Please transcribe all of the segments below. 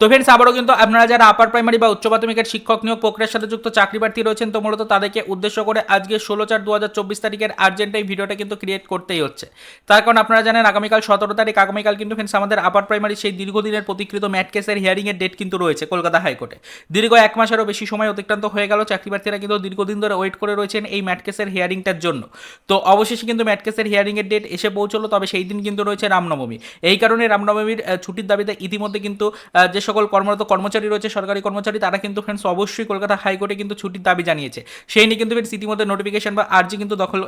তো ফ্রেন্ডস আবারও কিন্তু আপনারা যারা আপার প্রাইমারি বা উচ্চ মাধ্যমিকের শিক্ষক নিয়োগ প্রক্রিয়ার সাথে যুক্ত চাকরি প্রার্থী রয়েছেন, তো মূলত তাদেরকে উদ্দেশ্য করে আজকে ষোলো চার দু হাজার চব্বিশ তারিখের আর্জেন্ট এই ভিডিওটা কিন্তু ক্রিয়েট করতেই হচ্ছে। তার কারণ আপনারা জানেন, আগামীকাল সতেরো তারিখ, আগামীকাল কিন্তু ফ্রেন্ডস আমাদের আপার প্রাইমারি সেই দীর্ঘদিনের প্রতিকৃত ম্যাট কেসের হিয়ারিংয়ের ডেট কিন্তু রয়েছে কলকাতা হাইকোর্টে। দীর্ঘ এক মাসেরও বেশি সময় অতিক্রান্ত হয়ে গেল, চাকরি প্রার্থীরা কিন্তু দীর্ঘদিন ধরে ওয়েট করে রয়েছেন এই ম্যাট কেসের হিয়ারিংটার জন্য। তো অবশেষে কিন্তু ম্যাট কেসের হিয়ারিংয়ের ডেট এসে পৌঁছলো, তবে সেই দিন কিন্তু রয়েছে রামনবমী। এই কারণে রামনবমীর ছুটির দাবিতে ইতিমধ্যে কিন্তু যে সকল কর্মরত কর্মচারী রয়েছে, সরকারি কর্মচারী, তারা কিন্তু ফ্রেন্ডস অবশ্যই কলকাতা হাইকোর্টে কিন্তু ছুটির দাবি জানিয়েছে। সেই নিয়ে কিন্তু ফ্রেন্ডস ইতিমধ্যে নোটিফিকেশন বা আর্জি কিন্তু দখল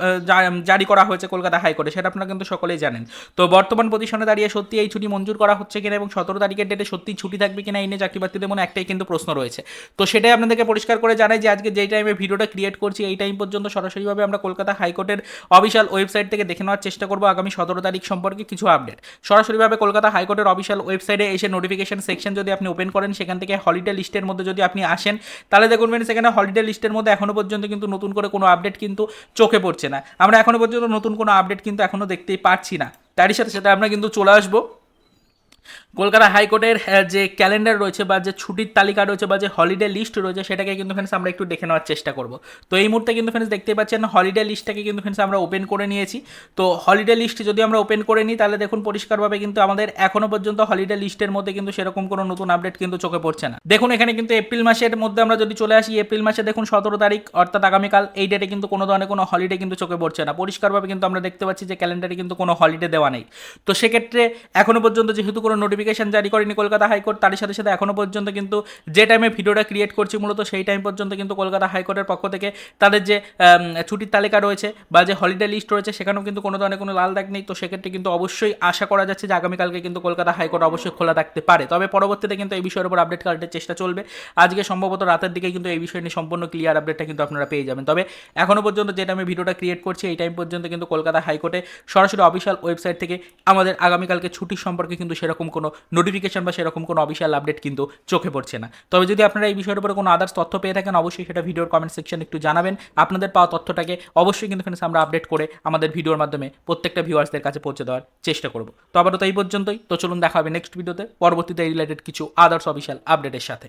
জারি করা হয়েছে কলকাতা হাইকোর্টে, সেটা আপনারা কিন্তু সকলেই জানেন। তো বর্তমান পজিশনে দাঁড়িয়ে সত্যি এই ছুটি মঞ্জুর করা হচ্ছে কিনা এবং সতেরো তারিখের ডেটে সত্যি ছুটি থাকবে কিনা, এই নিয়ে চাকরি প্রার্থীদের মনে একটাই কিন্তু প্রশ্ন রয়েছে। তো সেটাই আপনাদেরকে পরিষ্কার করে জানাই যে আজকে যেই টাইমে ভিডিওটা ক্রিয়েট করছি, এই টাইম পর্যন্ত সরাসরিভাবে আমরা কলকাতা হাইকোর্টের অফিসিয়াল ওয়েবসাইট থেকে দেখে নেওয়ার চেষ্টা করব আগামী সতেরো তারিখ সম্পর্কে কিছু আপডেট সরাসরিভাবে কলকাতা হাইকোর্টের অফিসিয়াল ওয়েবসাইটে এসে নোটিফিকেশন সেকশন যদি আপনি ওপেন করেন সেখান থেকে হলিডে লিস্টের মধ্যে যদি আপনি আসেন তাহলে দেখুন friends, সেখানে হলিডে লিস্টের মধ্যে এখনও পর্যন্ত কিন্তু নতুন করে কোনো আপডেট কিন্তু চোখে পড়ছে না। আমরা এখনও পর্যন্ত নতুন কোনো আপডেট কিন্তু এখনও দেখতেই পারছি না। তারই সাথে সাথে আমরা কিন্তু চলে আসব। কলকাতা হাইকোর্টের যে ক্যালেন্ডার রয়েছে বা যে ছুটির তালিকা রয়েছে বা যে হলিডে লিস্ট রয়েছে, সেটাকে কিন্তু ফ্রেন্ডস আমরা একটু দেখে নেওয়ার চেষ্টা করব। তো এই মুহূর্তে কিন্তু ফ্রেন্ডস দেখতে পাচ্ছেন হলিডে লিস্টটাকে কিন্তু ফ্রেন্ডস আমরা ওপেন করে নিয়েছি। তো হলিডে লিস্ট যদি আমরা ওপেন করে নিই, তাহলে দেখুন পরিষ্কারভাবে কিন্তু আমাদের এখনও পর্যন্ত হলিডে লিস্টের মধ্যে কিন্তু সেরকম কোনো নতুন আপডেট কিন্তু চোখে পড়ছে না। দেখুন, এখানে কিন্তু এপ্রিল মাসের মধ্যে আমরা যদি চলে আসি এপ্রিল মাসে দেখুন সতেরো তারিখ, অর্থাৎ আগামীকাল, এই ডেটে কিন্তু কোনো ধরনের কোনো হলিডে কিন্তু চোখে পড়ছে না। পরিষ্কারভাবে কিন্তু আমরা দেখতে পাচ্ছি যে ক্যালেন্ডারে কিন্তু কোনো হলিডে দেওয়া নেই। তো সেক্ষেত্রে এখনও পর্যন্ত যেহেতু কোনো নোটিফিকেশন জারি করেনি কলকাতা হাইকোর্ট তার সাথে সাথে এখনও পর্যন্ত কিন্তু যে টাইমে ভিডিওটা ক্রিয়েট করছি মূলত সেই টাইম পর্যন্ত কিন্তু কলকাতা হাইকোর্টের পক্ষ থেকে তাদের যে ছুটির তালিকা রয়েছে বা যে হলিডে লিস্ট রয়েছে সেখানেও কিন্তু কোনো ধরনের কোনো লাল দাগ নেই। তো সেক্ষেত্রে কিন্তু অবশ্যই আশা করা যাচ্ছে যে আগামীকালকে কিন্তু কলকাতা হাইকোর্ট অবশ্যই খোলা থাকতে পারে। তবে পরবর্তীতে কিন্তু এই বিষয়ের উপর আপডেট কার্ডের চেষ্টা চলবে, আজকে সম্ভবত রাতের দিকে কিন্তু এই বিষয় নিয়ে সম্পূর্ণ ক্লিয়ার আপডেটটা কিন্তু আপনারা পেয়ে যাবেন। তবে এখনও পর্যন্ত যে টাইমে ভিডিওটা ক্রিয়েট করছি, এই টাইম পর্যন্ত কিন্তু কলকাতা হাইকোর্টে সরাসরি অফিসিয়াল ওয়েবসাইট থেকে আমাদের আগামীকালকে ছুটির সম্পর্কে কিন্তু সেরকম কোনো নোটিফিকেশন বা সেরকম কোনো অফিসিয়াল আপডেট কিন্তু চোখে পড়ছে না। তবে যদি আপনারা এই বিষয়ের উপরে কোনো আদার্স তথ্য পেয়ে থাকেন, অবশ্যই সেটা ভিডিওর কমেন্ট সেকশন একটু জানাবেন। আপনাদের পাওয়া তথ্যটাকে অবশ্যই কিন্তু আমরা আপডেট করে আমাদের ভিডিওর মাধ্যমে প্রত্যেকটা ভিউয়ার্সদের কাছে পৌঁছে দেওয়ার চেষ্টা করব। তো আবারও তো এই পর্যন্তই। তো চলুন দেখা হবে নেক্সট ভিডিওতে পরবর্তীতে রিলেটেড কিছু আদার্স অফিসিয়াল আপডেটের সাথে।